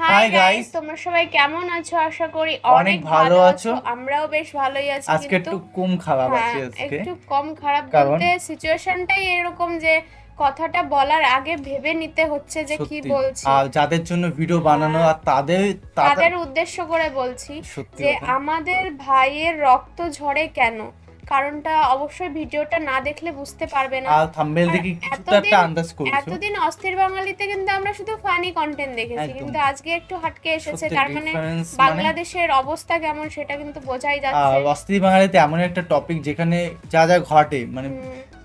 Hi guys তোমরা সবাই কেমন আছো? আশা করি অনেক ভালো আছো। আমরাও বেশ ভালোই আছি আজকে একটু কম খারাপ হ্যাঁ, আছে আজকে। একটু কম খারাপ বলতে সিচুয়েশনটাই এরকম যে কথাটা বলার আগে ভেবে নিতে হচ্ছে যে কি বলছি। আর যাদের জন্য ভিডিও বানানো আর তাদের তাদের তাদের উদ্দেশ্য করে বলছি যে আমাদের ভাইয়ের রক্ত ঝরে কেন? কারণটা অবশ্যই ভিডিওটা না দেখলে বুঝতে পারবে না। আর থাম্বনেল দেখে কিছুটা একটা আন্দাজ করছ। এতদিন অস্থির বাঙালিতে কিন্তু আমরা শুধু ফানি কন্টেন্ট দেখেছি কিন্তু আজকে একটু হাটকে এসেছে তার মানে মানে- বাংলাদেশের অবস্থা কেমন সেটা কিন্তু বোঝাই যাচ্ছে। আর অস্থির বাঙালিতে এমন একটা টপিক যেখানে যা যা ঘটে মানে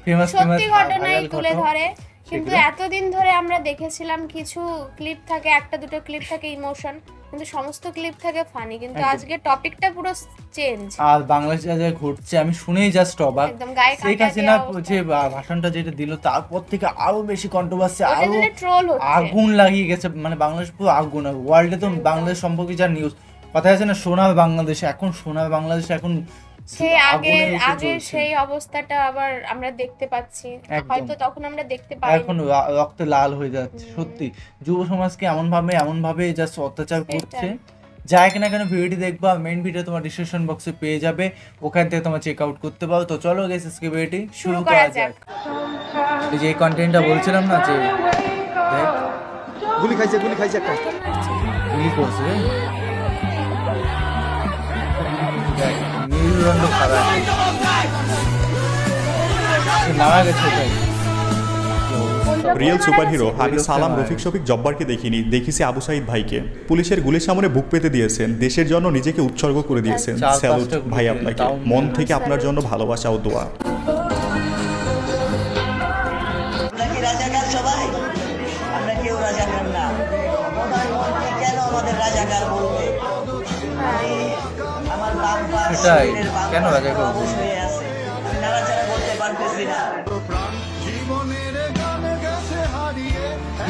ফেমাস ফেমাস সত্যি ঘটনাই তুলে ধরে। কিন্তু এতদিন ধরে আমরা দেখেছিলাম কিছু ক্লিপ থাকে একটা দুটো ক্লিপ থাকে ইমোশন কিন্তু সমস্ত ক্লিপ থাকে ফানি কিন্তু আজকে টপিকটা পুরো চেঞ্জ আর বাংলাদেশে যা ঘটছে আমি শুনেই জাস্ট অবাক শেখ কাঁটা হাসিনা যে ভাষণটা যেটা দিল তারপর থেকে আরও বেশি কন্ট্রোভার্সি আরও জন্য ট্রোল হচ্ছে। আগুন লাগিয়ে গেছে মানে বাংলাদেশ পুরো আগুন ওয়ার্ল্ডে তো বাংলাদেশ সম্পর্কে যা নিউজ কথা আছে না সোনার বাংলাদেশ এখন সোনার বাংলাদেশ এখন সেই আগে আগুনের আগে সেই অবস্থাটা আবার আমরা দেখতে পাচ্ছি। হয়তো তখন আমরা দেখতে পাই রা- রক্তে লাল হয়ে যাচ্ছে সত্যি। যুব সমাজকে এমন ভাবে এমন ভাবে জাস্ট অত্যাচার করছে। যাই কিনা কেন ভিডিওটি দেখবা মেইন ভিডিও তোমার ডিসক্রিপশন বক্সে পেয়ে যাবে। ওখান থেকে তোমার চেক আউট করতে পারো। তো চলো গেছে আজকে ভিডিওটি শুরু করা যাক। এই যে কন্টেন্টটা বলছিলাম না যে দেখ। গুলি খাইছে গুলি খাইছে একটা। গুলি করছে। মেরুদণ্ড খারাপ। মারা গেছে রিয়েল সুপারহিরো আমি সালাম রফিক শফিক জব্বারকে দেখিনি দেখেছি আবু সাইদ ভাইকে। পুলিশের গুলির সামনে বুক পেতে দিয়েছেন দেশের জন্য নিজেকে উৎসর্গ করে দিয়েছেন। স্যালুট ভাই আপনাকে। মন থেকে আপনার জন্য ভালোবাসা ও দোয়া। নাড়াচাড়া করতে পারতেছি না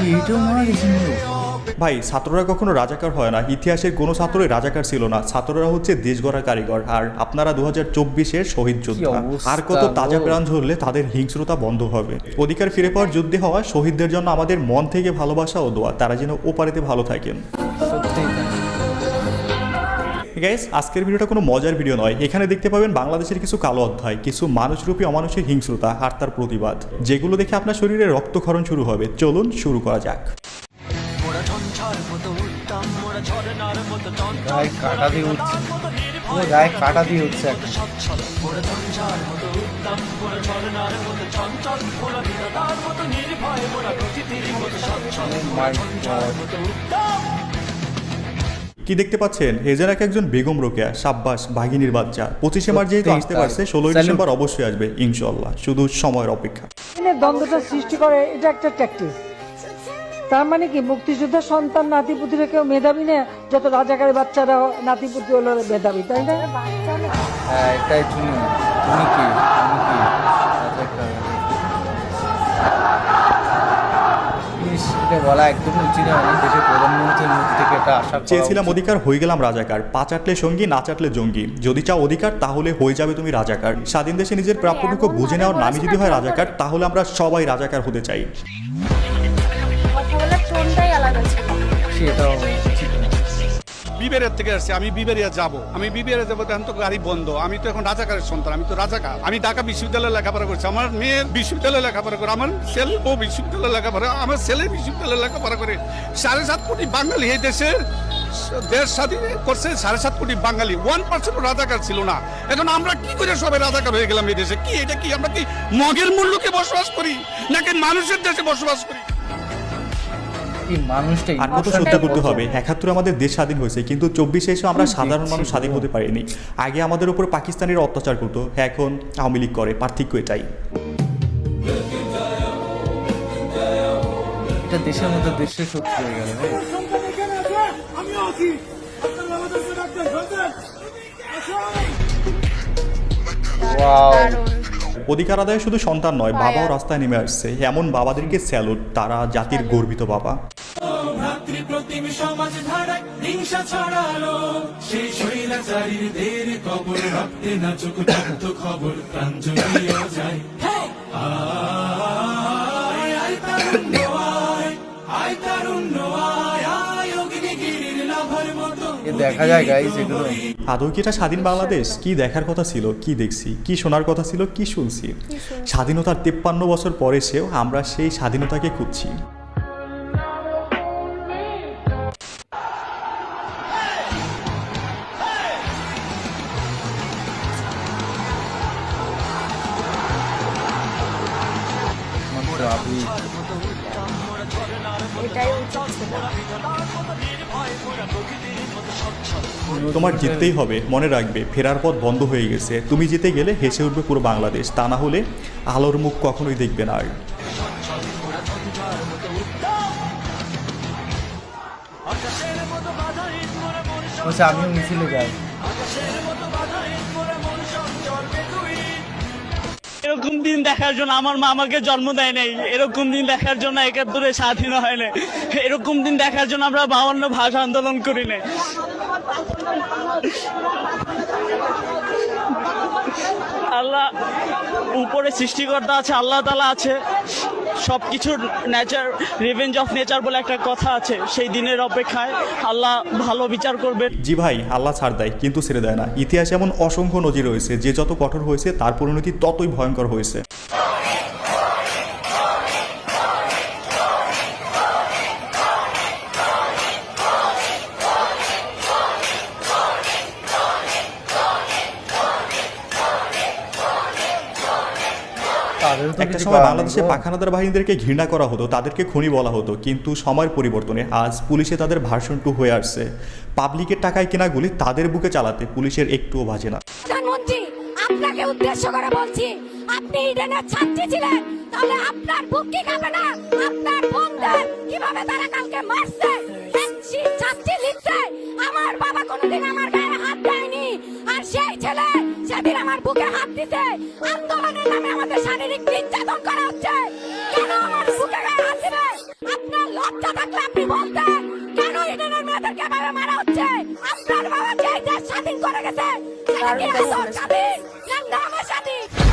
এইটাও মারা গেছে ভাই ছাত্ররা কখনো রাজাকার হয় না। ইতিহাসের কোনো ছাত্রই রাজাকার ছিল না। ছাত্ররা হচ্ছে দেশ গড়া কারিগর। আর আপনারা দু হাজার চব্বিশের শহীদ যোদ্ধা। আর কত তাজা প্রাণ ঝরলে তাদের হিংস্রতা বন্ধ হবে। অধিকার ফিরে পাওয়ার যুদ্ধে হওয়া শহীদদের জন্য আমাদের মন থেকে ভালোবাসা ও দোয়া। তারা যেন ওপারেতে ভালো থাকেন। গাইস আজকের ভিডিওটা কোনো মজার ভিডিও নয়। এখানে দেখতে পাবেন বাংলাদেশের কিছু কালো অধ্যায় কিছু মানুষরূপী অমানুষের হিংস্রতা আর তার প্রতিবাদ যেগুলো দেখে আপনার শরীরে রক্তক্ষরণ শুরু হবে। চলুন শুরু করা যাক। গায়ে কাটা দিয়ে উঠছে। পুরো গায়ে কাটা দিয়ে উঠছে এখন my God. কি দেখতে পাচ্ছেন? এজেরাক একজন বেগম রোকেয়া সাব্বাস বাঘিনীর বাচ্চা। পঁচিশে মার্চ যেহেতু আসতে পারছে ষোলোই ডিসেম্বর অবশ্যই আসবে ইনশাল্লাহ শুধু সময়ের অপেক্ষা। দ্বন্দ্বটা সৃষ্টি করে এটা একটা ট্যাকটিস তার মানে কি? মুক্তিযোদ্ধার সন্তান নাতিপুতিরা কেউ মেধাবী না যত রাজাকারের বাচ্চারা নাতিপুতি হলো মেধাবী তাই না? হ্যাঁ এটাই তুমি তুমি কি? বলা একদমই উচিত দেশের প্রধানমন্ত্রীর মুখ থেকে এটা আশা চেয়েছিলাম অধিকার হয়ে গেলাম রাজাকার। পা চাটলে সঙ্গী না চাটলে জঙ্গি। যদি চাও অধিকার তাহলে হয়ে যাবে তুমি রাজাকার। স্বাধীন দেশে নিজের প্রাপ্যটুকু বুঝে নেওয়ার নামই যদি হয় রাজাকার তাহলে আমরা সবাই রাজাকার হতে চাই। সেটাও উচিত বিবেরিয়া থেকে আসছি আমি বিবেরিয়া যাব। আমি বিবেরিয়া যাব এখন তো গাড়ি বন্ধ। আমি তো এখন রাজাকারের সন্তান, আমি তো রাজাকার। আমি ঢাকা বিশ্ববিদ্যালয়ে লেখাপড়া করছি। আমার মেয়ের বিশ্ববিদ্যালয়ে লেখাপড়া করে, আমার ছেলে ও বিশ্ববিদ্যালয়ে লেখাপড়া, আমার ছেলে বিশ্ববিদ্যালয়ে লেখাপড়া করে। সাড়ে সাত কোটি বাঙালি এই দেশে দেশ স্বাধীন করছে, সাড়ে সাত কোটি বাঙালি। ওয়ান পার্সেন্ট রাজাকার ছিল না। এখন আমরা কি করে সবাই রাজাকার হয়ে গেলাম এই দেশে? কি, এটা কি আমরা কি মগের মূল্যকে বসবাস করি, নাকি মানুষের দেশে বসবাস করি? এই মানুষটাই আর কত সত্য করতে হবে? একাত্তর আমাদের দেশ স্বাধীন হয়েছে কিন্তু চব্বিশে এসে আমরা সাধারণ মানুষ স্বাধীন হতে পারিনি। আগে আমাদের উপর পাকিস্তানের অত্যাচার করতো এখন আওয়ামী লীগ করে পার্থক্য এটাই। এটা দেশের মধ্যে দেশের শত্রু হয়ে গেল। Wow. অধিকার আদায় শুধু সন্তান নয় বাবাও রাস্তায় নেমে আসছে। এমন বাবাদেরকে স্যালুট তারা জাতির গর্বিত বাবা। প্রতিম সমাজ ধারায় হিংসা ছড়ালো। সেই শৈলাচারীদের কবর রক্তে না চোখ থাকত খবর প্রাণ জড়িয়ে যায় আয় আয় তারুণ্য আয় আয় তারুণ্য আয় আয় অগ্নি এ দেখা যায় গাইস এগুলো। আদৌ কি এটা স্বাধীন বাংলাদেশ কি দেখার কথা ছিল কি দেখছি কি শোনার কথা ছিল কি শুনছি? স্বাধীনতার তেপ্পান্ন বছর পরে সেও আমরা সেই স্বাধীনতাকে খুঁজছি। তোমার জিততেই হবে মনে রাখবে ফেরার পথ বন্ধ হয়ে গেছে। তুমি জিতে গেলে হেসে উঠবে পুরো বাংলাদেশ তা না হলে আলোর মুখ কখনোই দেখবে না। আর আমিও মিছিলে যাই। এরকম দিন দেখার জন্য আমার মা আমাকে জন্ম দেয় নাই। এরকম দিন দেখার জন্য একাত্তরে স্বাধীন হয় না এরকম দিন দেখার জন্য আমরা বাউন্ন ভাষা আন্দোলন করি না আল্লাহ উপরে সৃষ্টিকর্তা আছে, আল্লাহ তালা আছে। সব কিছুর নেচার রিভেঞ্জ অফ নেচার বলে একটা কথা আছে, সেই দিনের অপেক্ষায় আল্লাহ ভালো বিচার করবে। জি ভাই, আল্লাহ ছাড় দেয়, কিন্তু ছেড়ে দেয় না। ইতিহাসে এমন অসংখ্য নজির রয়েছে, যে যত কঠোর হয়েছে, তার পরিণতি ততই ভয়ঙ্কর হয়েছে। একটা সময় বাংলাদেশে পাখানাদার বাহিনীদেরকে ঘৃণা করা হতো তাদেরকে খুনি বলা হতো কিন্তু সময়ের পরিবর্তনে আজ পুলিশে তাদের ভার্সন টু হয়ে আসছে। পাবলিকের টাকায় কেনা গুলি তাদের বুকে চালাতে পুলিশের একটুও বাজে না। প্রধানমন্ত্রী আপনাকে উদ্দেশ্য করে বলছি আপনি ইডেনের ছাত্রী ছিলেন তাহলে আপনার বুক কি কাঁপে না? আপনার বোনদের কীভাবে তারা কালকে মারছে? ছাত্রী লিখছে আমার বাবা কোনোদিন আমার সেদিন আমার বুকে হাত দিছে। আন্দোলনের নামে আমাদের শারীরিক নির্যাতন করা হচ্ছে। কেন আমার বুকে গায়ে হাত দিবে? আপনার লজ্জা থাকলে আপনি বলতেন কেন ইডেনের মেয়েদেরকে এভাবে মারা হচ্ছে? আপনার বাবা যে দেশ স্বাধীন করে গেছে সেটা কি আসল স্বাধীন? না নামে স্বাধীন?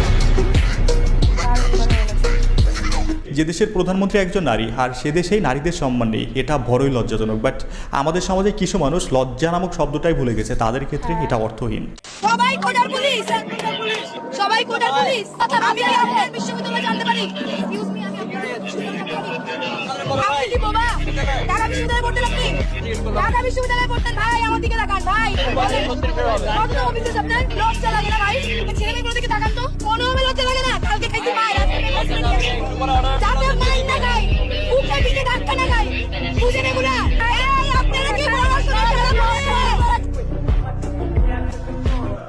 যে দেশের প্রধানমন্ত্রী একজন নারী, আর সে দেশেই নারীদের সম্মান নেই, এটা বড়ই লজ্জাজনক। বাট আমাদের সমাজে কিছু মানুষ লজ্জা নামক শব্দটাই ভুলে গেছে, তাদের ক্ষেত্রে এটা অর্থহীন। সবাই পুলিশ! সবাই পুলিশ! আমি জানতে পারি? ছেলে তাকান তো। কোনো লজ্জা লাগে না। কালকে খাইছি মায়ের।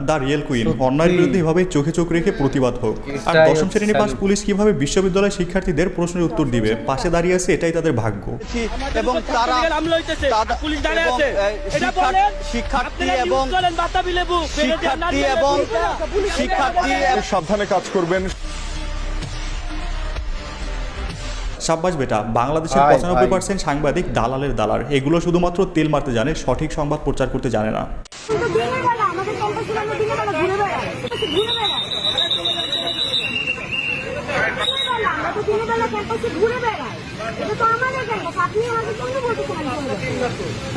The real queen. অন্যায়ের বিরুদ্ধে এভাবে চোখে চোখ রেখে প্রতিবাদ হোক। আর দশম শ্রেণি পাস পুলিশ কীভাবে বিশ্ববিদ্যালয় শিক্ষার্থীদের প্রশ্নের উত্তর দিবে? পাশে দাঁড়িয়ে আছে এটাই তাদের ভাগ্য। এবং তারা শিক্ষার্থী- এবং শিক্ষার্থী এবং শিক্ষার্থী সাবধানে কাজ করবেন। সাব্বাস বেটা বাংলাদেশের পঁচানব্বই পার্সেন্ট সাংবাদিক দালালের দালার এগুলো শুধুমাত্র তেল মারতে জানে সঠিক সংবাদ প্রচার করতে জানে না। কিন্তু দিনের বেলা আমাদের ক্যাম্পাসে আমরা দিনের বেলা ঘুরে বেড়াই ঘুরে বেড়াই আমরা তো দিনের বেলা ক্যাম্পাসে ঘুরে বেড়াই। এটা তো আমাদের ক্যাম্পাস আপনি আমাদের জন্য বলতেছেন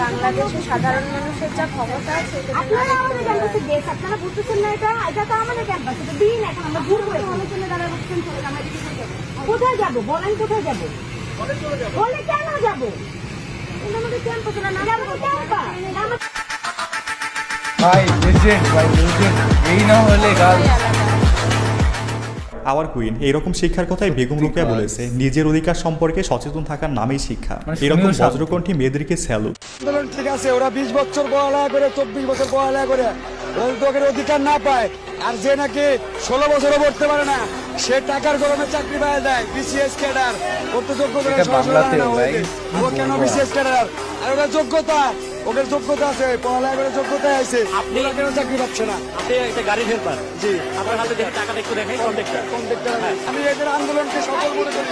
বাংলাদেশের সাধারণ মানুষের যা ক্ষমতা আছে আপনারা আমাদের ক্যাম্পাসে দেশ আপনারা বুঝতেছেন না এটা? এটা তো আমাদের ক্যাম্পাস এটা দিন এখন আমরা ঘুরবো আমাদের জন্য দাঁড়া যাব। কোথায় যাব? বলেন কোথায় যাব? বলে কেন যাব? আমাদের ক্যাম্পাস না আমাদের ক্যাম্পাস। ভাই লেজেন্ড ভাই লেজেন্ড এই না হলে গাল। আওয়ার কুইন এইরকম শিক্ষার কথাই বেগম রোকেয়া বলেছে নিজের অধিকার সম্পর্কে সচেতন থাকার নামেই শিক্ষা। মানে এরকম বজ্রকণ্ঠী মেয়েদেরকে আন্দোলন ঠিক আছে ওরা বিশ বছর পড়ালেখা করে চব্বিশ বছর পড়ালেখা করে ওরা ওদের অধিকার না পায় আর যে নাকি ষোলো বছরও পড়তে পারে না সে টাকার গরমে চাকরি পায় দেয় বিসিএস ক্যাডার ওর তো যোগ্যতা ও কেন বিসিএস ক্যাডার আর ওরা যোগ্যতা ওদের যোগ্যতা আছে পড়ালেখা যোগ্যতা আছে আপনি কেন চাকরি পাচ্ছে না? আপনি একটা গাড়ি হেল্পার জি। আপনার হাতে টাকাটা একটু দেখাই কন্ট্যাক্টটা কোন আমি এদের আন্দোলনকে সফল মনে করি।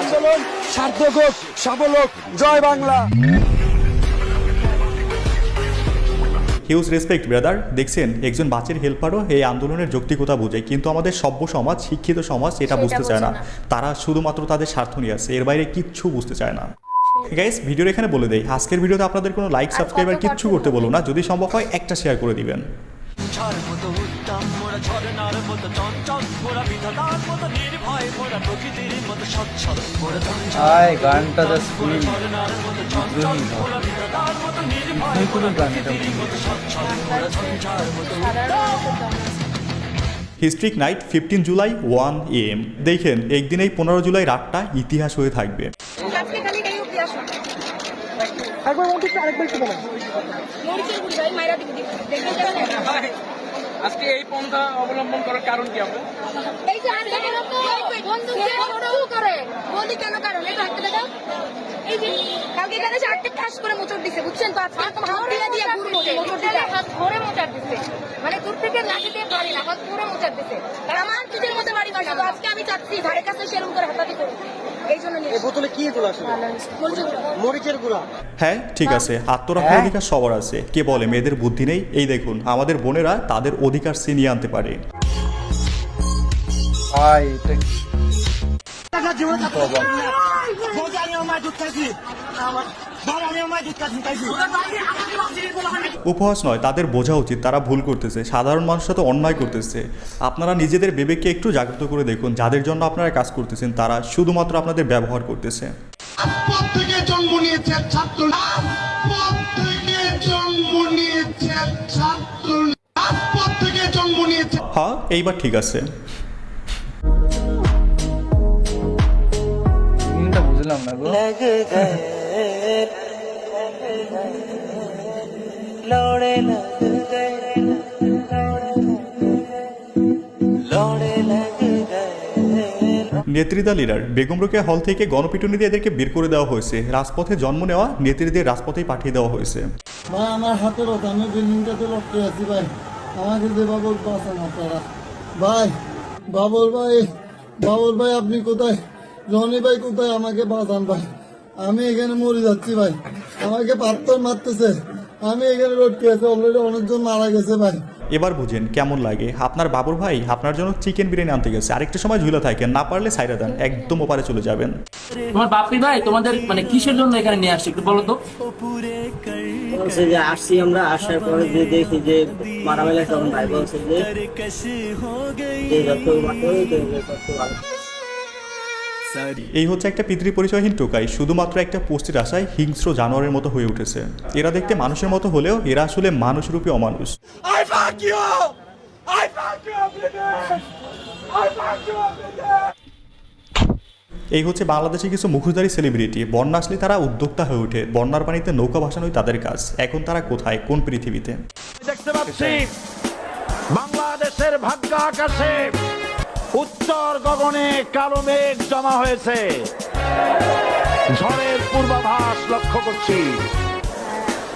আন্দোলন সার্থক হোক সফল হোক। জয় বাংলা। হিউজ রেসপেক্ট ব্রাদার দেখছেন একজন বাচ্চার হেল্পারও এই আন্দোলনের যৌক্তিকতা বোঝে। কিন্তু আমাদের সভ্য সমাজ শিক্ষিত সমাজ এটা বুঝতে চায় না। তারা শুধুমাত্র তাদের স্বার্থ নিয়ে আছে। এর বাইরে কিচ্ছু বুঝতে চায় না। গাইস ভিডিওর এখানে বলে দেই আজকের ভিডিওতে আপনাদের কোনো লাইক আর সাবস্ক্রাইবার কত কিচ্ছু করতে বলো না। যদি সম্ভব হয় একটা শেয়ার করে দিবেন। আয় গানটা just full. Historic night fifteen July one M দেখেন একদিন এই পনেরো জুলাই রাতটা ইতিহাস হয়ে থাকবে। একবার মন্ত্রী আরেকবার একটু বলেন। মরিচের গুড়ি ভাই মাইরা দিবি দেখবেন কেমন আজকে এই পন্থা অবলম্বন করার কারণ কি আপু এই যে আর দেখেন তো? বন্দুক দিয়ে শুরু করে? বলি কেন কারণ এটা হাতে দেখাও এই যে কালকে এখানে এসে আটটা ঠাস করে মোচড় দিছে বুঝছেন তো? আজকে এরকম হাত দিয়ে দিয়ে ঘুরবো মোচড় দিতে হাত ধরে মোচড় দিছে। মানে দূর থেকে লাঠি দিয়ে পারি না হাত ধরে মোচড় দিছে। আর আমার নিজের মধ্যে বাড়ি বাসা তো আজকে আমি চাচ্ছি ধারে কাছে সেরকম করে হাতাতে করব এই জন্য নিয়ে বোতলে কি এগুলো আসলে? মরিচের গুঁড়ো। মরিচের গুঁড়া। হ্যাঁ ঠিক আছে। আত্মরক্ষার অধিকার সবার আছে। কে বলে? মেয়েদের বুদ্ধি নেই। এই দেখুন আমাদের বোনেরা তাদের অধিকার ছিনিয়ে আনতে পারে। উপহাস নয় তাদের বোঝা উচিত তারা ভুল করতেছে। সাধারণ মানুষরা তো অন্যায় করতেছে। আপনারা নিজেদের বিবেককে একটু জাগ্রত করে দেখুন যাদের জন্য আপনারা কাজ করতেছেন তারা শুধুমাত্র আপনাদের ব্যবহার করতেছে। জন্ম নিয়েছে ছাত্র হ্যাঁ এইবার ঠিক আছে। বুঝলাম না গো। লিডার বেগম রোকেয়া হল থেকে গণপিটুনি দিয়ে এদেরকে বের করে দেওয়া হয়েছে। রাজপথে জন্ম নেওয়া নেত্রীদের রাজপথেই পাঠিয়ে দেওয়া হয়েছে। ভাই আমার হাতে রোধ আমি বিল্ডিংটাতে লটকে আছি ভাই। আমাকে যে বাবুল বাঁচান আপনারা। ভাই, বাবুল ভাই বাবুল ভাই, আপনি কোথায়? রনি ভাই কোথায়? আমাকে বাঁচান ভাই। আমি এখানে মরে যাচ্ছি ভাই। আমাকে পাত্তর মারতেছে। আমি এখানে লটকে আছি অলরেডি অনেকজন মারা গেছে ভাই। এবার বুঝেন কেমন লাগে। আপনার বাবুর ভাই আপনার জন্য চিকেন বিরিয়ানি আনতে গেছে। আরেকটা সময় ঝুলে থাকেন না পারলে সাইডে দেন একদম ওপারে চলে যাবেন। তোমার বাপি ভাই তোমাদের মানে কিসের জন্য এখানে নিয়ে আসছে একটু বলো তো? বলছে যে আসছি আমরা আসার পরে যে দেখি যে মারামারি তখন ভাই বলছে যে যে যত মারতে তত ভালো। এই হচ্ছে একটা পিতৃ পরিচয়হীন টোকাই শুধুমাত্র একটা পোস্টের আশায় হিংস্র জানোয়ারের মতো হয়ে উঠেছে। এরা দেখতে মানুষের মতো হলেও এরা আসলে মানুষরূপী অমানুষ। এই হচ্ছে বাংলাদেশে কিছু মুখোশধারী সেলিব্রিটি বন্যা আসলে তারা উদ্যোক্তা হয়ে ওঠে। বন্যার পানিতে নৌকা ভাসানোই তাদের কাজ। এখন তারা কোথায়? কোন পৃথিবীতে? দেখতে পাচ্ছি। বাংলাদেশের ভাগ্য আকাশে। উত্তর গগনে কালো মেঘ জমা হয়েছে। ঝড়ের পূর্বাভাস লক্ষ্য করছি।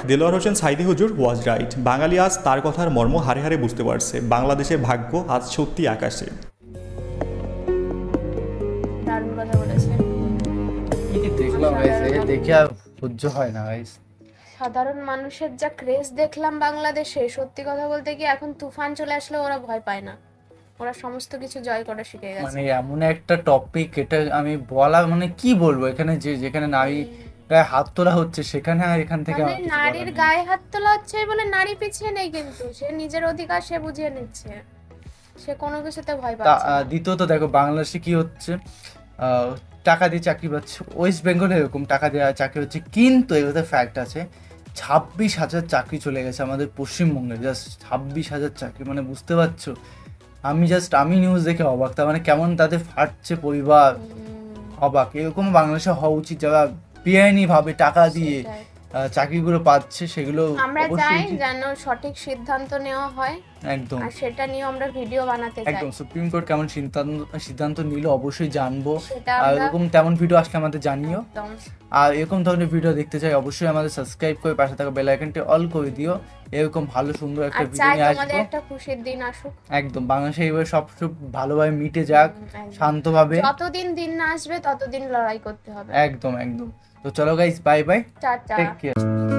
দেলোয়ার হোসেন সাইদি হুজুর ওয়াজ রাইট। বাঙালি আজ তার কথার মর্ম হারে হারে বুঝতে পারছে। বাংলাদেশের ভাগ্য আজ সত্যি আকাশে। দেখে আর সহ্য হয় না সাধারণ মানুষের যা ক্রেজ দেখলাম বাংলাদেশে সত্যি কথা বলতে কি এখন তুফান চলে আসলে ওরা ভয় পায় না। ওরা সমস্ত কিছু জয় করা শিখে গেছে। মানে এমন একটা টপিক এটা আমি বলা মানে কি বলব? এখানে যে যেখানে নারী গায়ে হাত তোলা হচ্ছে সেখানে আর এখান থেকে মানে নারীর গায়ে হাত তোলা হচ্ছে বলে নারী পিছিয়ে নেই কিন্তু। সে নিজের অধিকার সে বুঝিয়ে নিচ্ছে। সে কোনো কিছুতে ভয় পাচ্ছে না। দ্বিতীয়ত দেখো বাংলাদেশে কি হচ্ছে? আহ, টাকা দিয়ে চাকরি পাচ্ছে। ওয়েস্ট বেঙ্গলে এরকম টাকা দেওয়া চাকরি হচ্ছে। কিন্তু এগুলোতে ফ্যাক্ট আছে ছাব্বিশ হাজার চাকরি চলে গেছে আমাদের পশ্চিমবঙ্গে। জাস্ট ছাব্বিশ হাজার চাকরি মানে বুঝতে পারছ? আমি জাস্ট আমি নিউজ দেখে অবাক। তার মানে কেমন তাদের ফাটছে পরিবার? অবাক। এরকম বাংলাদেশে হওয়া উচিত যারা বেআইনি ভাবে টাকা দিয়ে চাকরিগুলো পাচ্ছে সেগুলো আমরা চাই যেন সঠিক সিদ্ধান্ত নেওয়া হয় একদম। আর সেটা নিয়ে আমরা ভিডিও বানাতে চাই। একদম সুপ্রিম কোর্ট কেমন সিদ্ধান্ত সিদ্ধান্ত নিল অবশ্যই জানব। আর এরকম তেমন ভিডিও আসলে আমাদের জানিও। আর এরকম ধরনের ভিডিও দেখতে চাই অবশ্যই আমাদের সাবস্ক্রাইব করে পাশে থাকা বেল আইকনটি অল করে দিও। এরকম ভালো সুন্দর একটা ভিডিও নিয়ে আসব। একটা খুশির দিন আসুক। একদম বাংলাদেশে এবার সব সব ভালোভাবে মিটে যাক। শান্তভাবে। যতদিন দিন না আসবে ততদিন লড়াই করতে হবে। একদম একদম। তো চলো guys bye bye tata take care